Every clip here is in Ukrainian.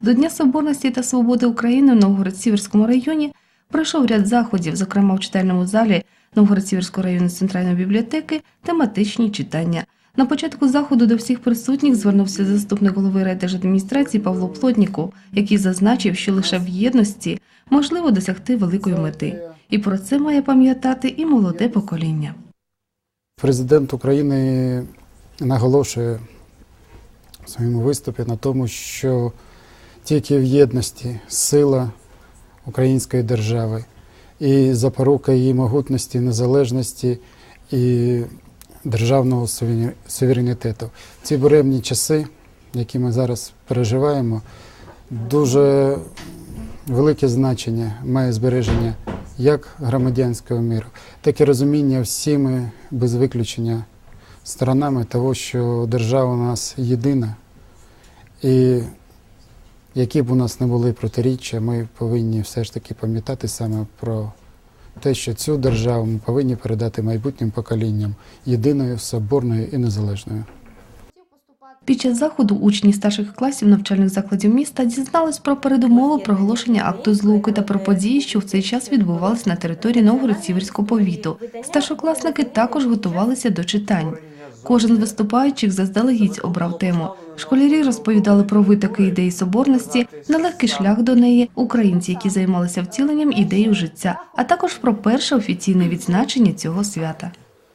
До Дня Соборності та Свободи України в Новгород-Сіверському районі пройшов ряд заходів, зокрема в читальному залі Новгород-Сіверського району центральної бібліотеки, тематичні читання. На початку заходу до всіх присутніх звернувся заступник голови райдержадміністрації Павло Плотніков, який зазначив, що лише в єдності можливо досягти великої мети. І про це має пам'ятати і молоде покоління. Президент України наголошує в своєму виступі на тому, що тільки в єдності сила української держави і запорука її могутності, незалежності і державного суверенітету. Ці буремні часи, які ми зараз переживаємо, дуже велике значення має збереження як громадянського миру, так і розуміння всіми без виключення сторонами того, що держава у нас єдина, і які б у нас не були протиріччя, ми повинні все ж таки пам'ятати саме про те, що цю державу ми повинні передати майбутнім поколінням єдиною, соборною і незалежною. Під час заходу учні старших класів навчальних закладів міста дізнались про передумову проголошення акту злуки та про події, що в цей час відбувалися на території Новгород-Сіверського повіту. Старшокласники також готувалися до читань. Кожен з виступаючих заздалегідь обрав тему. Школярі розповідали про витоки ідеї соборності, нелегкий шлях до неї, українці, які займалися втіленням ідеї життя, а також про перше офіційне відзначення цього свята.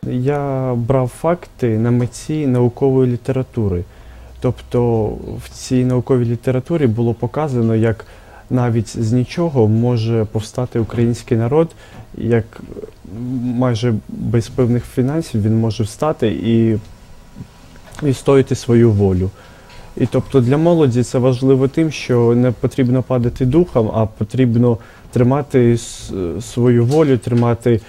Я брав факти на меті наукової літератури. Тобто в цій науковій літературі було показано, як навіть з нічого може повстати український народ, як майже без певних фінансів він може встати і відстояти свою волю. І тобто для молоді це важливо тим, що не потрібно падати духом, а потрібно тримати свою волю, тримати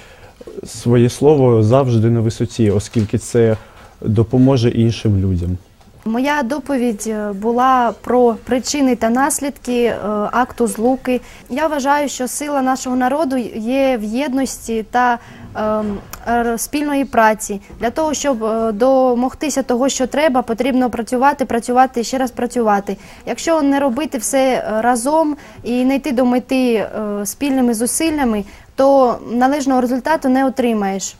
своє слово завжди на висоті, оскільки це допоможе іншим людям. Моя доповідь е, була про причини та наслідки е, акту злуки. Я вважаю, що сила нашого народу є в єдності та ем, спільної праці. Для того, щоб е, домогтися того, що треба, потрібно працювати, працювати і ще раз працювати. Якщо не робити все разом і не йти до мети спільними зусиллями, то належного результату не отримаєш.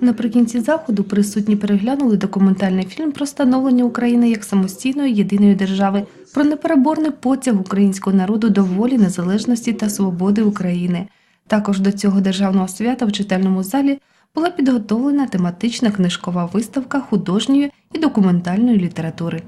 Наприкінці заходу присутні переглянули документальний фільм про становлення України як самостійної єдиної держави, про непереборний потяг українського народу до волі, незалежності та свободи України. Також до цього державного свята в читальному залі була підготовлена тематична книжкова виставка художньої і документальної літератури.